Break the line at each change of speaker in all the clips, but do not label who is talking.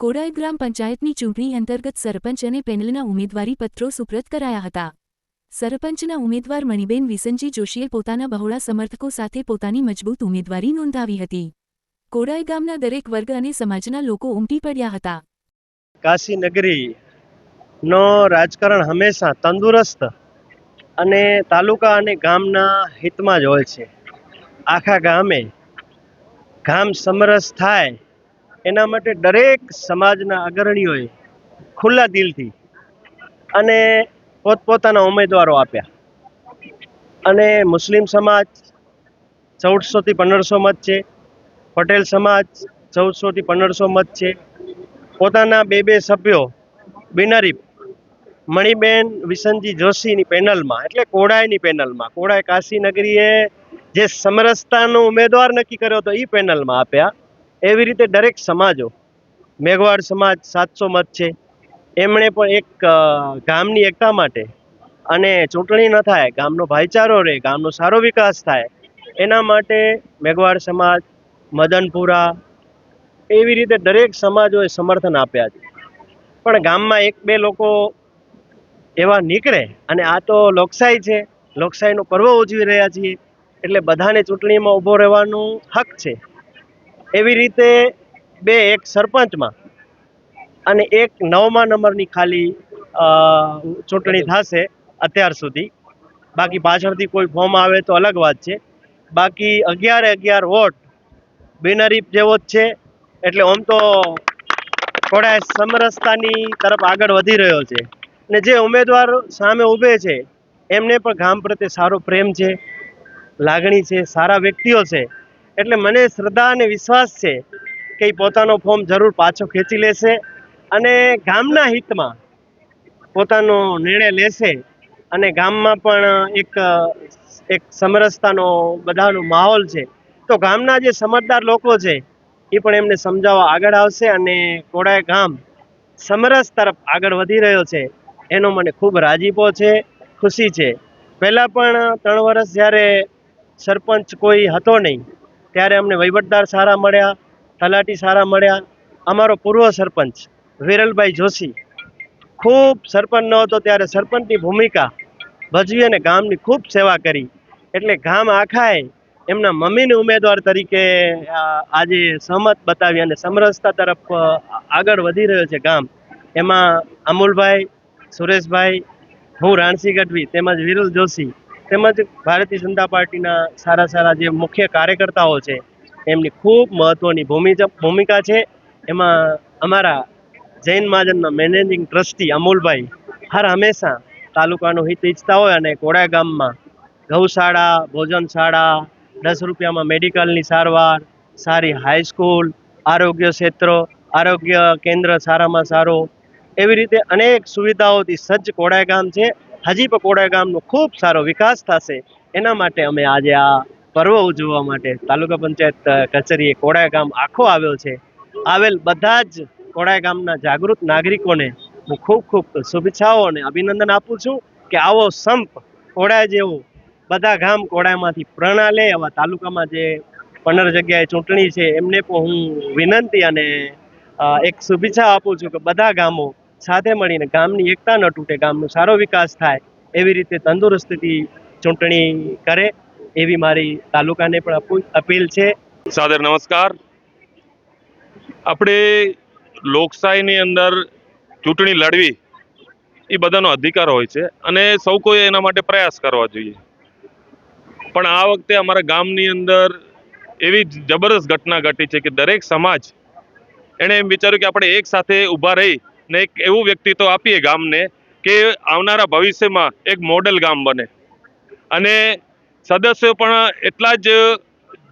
કોડાઈ ગ્રામ પંચાયતની ચૂંટણી અંતર્ગત સરપંચ અને પેનલના ઉમેદવારી પત્રો સુપ્રત કરાયા હતા. સરપંચના ઉમેદવાર મણિબેન વિસનજી જોશીએ પોતાના બહોળા સમર્થકો સાથે પોતાની મજબૂત ઉમેદવારી નોંધાવી હતી. કોડાઈ ગામના દરેક વર્ગ અને સમાજના લોકો ઉમટી પડ્યા હતા.
કાશીનગરી નો રાજકારણ હંમેશા તંદુરસ્ત અને તાલુકા અને ગામના હિતમાં જ હોય છે. આખા ગામે ગામ સમરસ થાય એના માટે દરેક સમાજના અગ્રણીઓએ ખુલ્લા દિલથી અને પોતપોતાના ઉમેદવારો આપ્યા. અને મુસ્લિમ સમાજ ચૌદસોથી પંદરસો મત છે, પટેલ સમાજ ચૌદસોથી પંદરસો મત છે. પોતાના બે બે સભ્યો બિનહરીફ મણિબેન વિસનજી જોશીની પેનલમાં, એટલે કોડાઈની પેનલમાં, કોડાઈ કાશી નગરીએ જે સમરસતાનો ઉમેદવાર નક્કી કર્યો હતો એ પેનલમાં આપ્યા. એવી રીતે દરેક સમાજો, મેઘવાડ સમાજ સાતસો મત છે. એમણે પણ એક ગામની એકતા માટે અને ચૂંટણી ન થાય, ગામનો ભાઈચારો રહે, ગામનો સારો વિકાસ થાય, એના માટે મેઘવાડ સમાજ, મદનપુરા એવી રીતે દરેક સમાજોએ સમર્થન આપ્યા છે. પણ ગામમાં એક બે લોકો એવા નીકળે અને આ તો લોકશાહી છે, લોકશાહીનો પર્વ ઉજવી રહ્યા છીએ, એટલે બધાને ચૂંટણીમાં ઊભો રહેવાનું હક છે. એવી રીતે બે, એક સરપંચમાં અને એક નવમા નંબરની ખાલી ચૂંટણી થશે અત્યાર સુધી. બાકી પાછળથી કોઈ ફોર્મ આવે તો અલગ વાત છે. બાકી અગિયારે અગિયાર વોટ બિનહરીફ જેવો જ છે. એટલે આમ તો થોડા સમરસતાની તરફ આગળ વધી રહ્યો છે. ને જે ઉમેદવાર સામે ઊભે છે, એમને પણ ગામ પ્રત્યે સારો પ્રેમ છે, લાગણી છે, સારા વ્યક્તિઓ છે. એટલે મને શ્રદ્ધા અને વિશ્વાસ છે કે એ પોતાનો ફોર્મ જરૂર પાછો ખેંચી લેશે અને ગામના હિતમાં પોતાનો નિર્ણય લેશે અને ગામમાં પણ એક એક સમરસતાનો બધાનો માહોલ છે. તો ગામના જે સમજદાર લોકો છે, એ પણ એમને સમજાવવા આગળ આવશે અને કોડાય ગામ સમરસ તરફ આગળ વધી રહ્યો છે. એનો મને ખૂબ રાજીપો છે, ખુશી છે. પહેલાં પણ ત્રણ વર્ષ જ્યારે સરપંચ કોઈ હતો નહીં ત્યારે અમને વહીવટદાર સારા મળ્યા, તલાટી સારા મળ્યા. અમારો પૂર્વ સરપંચ વિરલભાઈ જોશી ખૂબ સરપંચ ન હતો, ત્યારે સરપંચની ભૂમિકા ભજવી અને ગામની ખૂબ સેવા કરી. એટલે ગામ આખાએ એમના મમ્મીને ઉમેદવાર તરીકે આજે સહમત બતાવી અને સમરસતા તરફ આગળ વધી રહ્યો છે ગામ. એમાં અમૂલભાઈ, સુરેશભાઈ, હું રાણસી ગઢવી તેમજ વિરલ જોશી તેમજ ભારતીય જનતા પાર્ટીના સારા સારા જે મુખ્ય કાર્યકર્તાઓ છે, એમની ખૂબ મહત્ત્વની ભૂમિકા છે. એમાં અમારા જૈન મહાજનના મેનેજિંગ ટ્રસ્ટી અમૂલભાઈ હર હંમેશા તાલુકાનું હિત ઈચ્છતા હોય અને કોડા ગામમાં ગૌશાળા, ભોજનશાળા, દસ રૂપિયામાં મેડિકલની સારવાર, સારી હાઈસ્કૂલ આરોગ્ય ક્ષેત્ર, આરોગ્ય કેન્દ્ર સારામાં સારું. એવી રીતે અનેક સુવિધાઓથી સજ્જ કોડાય ગામ છે. હજી પણ કોડાય ગામનો ખૂબ સારો વિકાસ થશે. એના માટે અમે આજે આ પર્વ ઉજવવા માટે તાલુકા પંચાયત કચેરીએ કોડાય ગામ આખો આવ્યો છે. આવેલ બધા જ કોડાય ગામના જાગૃત નાગરિકોને હું ખૂબ ખૂબ શુભેચ્છાઓ અને અભિનંદન આપું છું કે આવો સંપ કોડાય જેવો બધા ગામ કોડાયમાંથી પ્રેરણા લે એવા તાલુકામાં જે પંદર જગ્યાએ ચૂંટણી છે એમને પણ હું વિનંતી અને એક શુભેચ્છા આપું છું કે બધા ગામો સાથે મળીને ગામની એકતા ન તૂટે, ગામનો સારો વિકાસ થાય, એવી રીતે તંદુરસ્તીથી ચૂંટણી કરે, એવી મારી તાલુકાને પણ અપીલ છે.
સાદર નમસ્કાર. આપણે લોકશાહીની અંદર ચૂંટણી લડવી, એ બધાનો અધિકાર હોય છે અને સૌ કોઈ એના માટે પ્રયાસ કરવા જોઈએ. પણ આ વખતે અમારા ગામની અંદર એવી જબરદસ્ત ઘટના ઘટી છે કે દરેક સમાજ એણે એમ વિચાર્યું કે આપણે એક સાથે ઊભા રહી ને એક એવું વ્યક્તિત્વ આપીએ ગામને કે આવનારા ભવિષ્યમાં એક મોડેલ ગામ બને. અને સદસ્યો પણ એટલા જ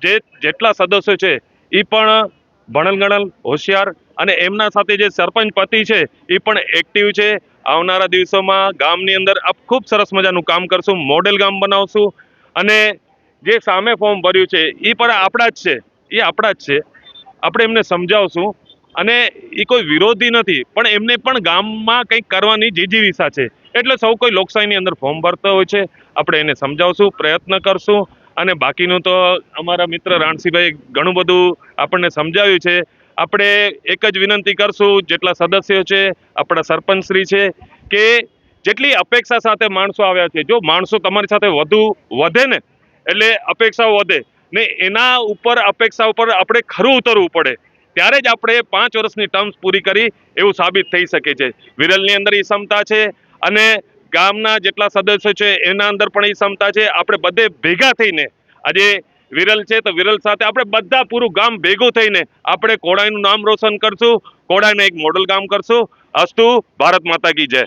જે જેટલા સદસ્યો છે એ પણ ભણલ ગણલ હોશિયાર અને એમના સાથે જે સરપંચ પતિ છે એ પણ એક્ટિવ છે. આવનારા દિવસોમાં ગામની અંદર આપ ખૂબ સરસ મજાનું કામ કરશું, મોડેલ ગામ બનાવશું. અને જે સામે ફોર્મ ભર્યું છે એ પણ આપણા જ છે એ આપણા જ છે. આપણે એમને સમજાવશું. અને એ કોઈ વિરોધી નથી, પણ એમને પણ ગામમાં કંઈક કરવાની જીજીવિસા છે. એટલે સૌ કોઈ લોકશાહીની અંદર ફોર્મ ભરતો હોય છે. આપણે એને સમજાવશું, પ્રયત્ન કરશું. અને બાકીનું તો અમારા મિત્ર રાણસીભાઈ ઘણું બધું આપણને સમજાવ્યું છે. આપણે એક જ વિનંતી કરશું, જેટલા સદસ્યો છે, આપણા સરપંચશ્રી છે, કે જેટલી અપેક્ષા સાથે માણસો આવ્યા છે. જો માણસો તમારી સાથે વધુ વધે ને, એટલે અપેક્ષાઓ વધે, ને એના ઉપર અપેક્ષા ઉપર આપણે ખરું ઉતરવું પડે. ત્યારે જ આપણે પાંચ વર્ષની ટર્મ્સ પૂરી કરી એવું સાબિત થઈ શકે છે. વિરલની અંદર એ ક્ષમતા છે અને ગામના જેટલા સદસ્યો છે એના અંદર પણ એ ક્ષમતા છે. આપણે બધે ભેગા થઈને, આજે વિરલ છે તો વિરલ સાથે આપણે બધા પૂરું ગામ ભેગું થઈને આપણે કોડાઈનું નામ રોશન કરશું. કોડાઈને એક મોડલ ગામ કરશું. અસ્તુ, ભારત માતા કી જય.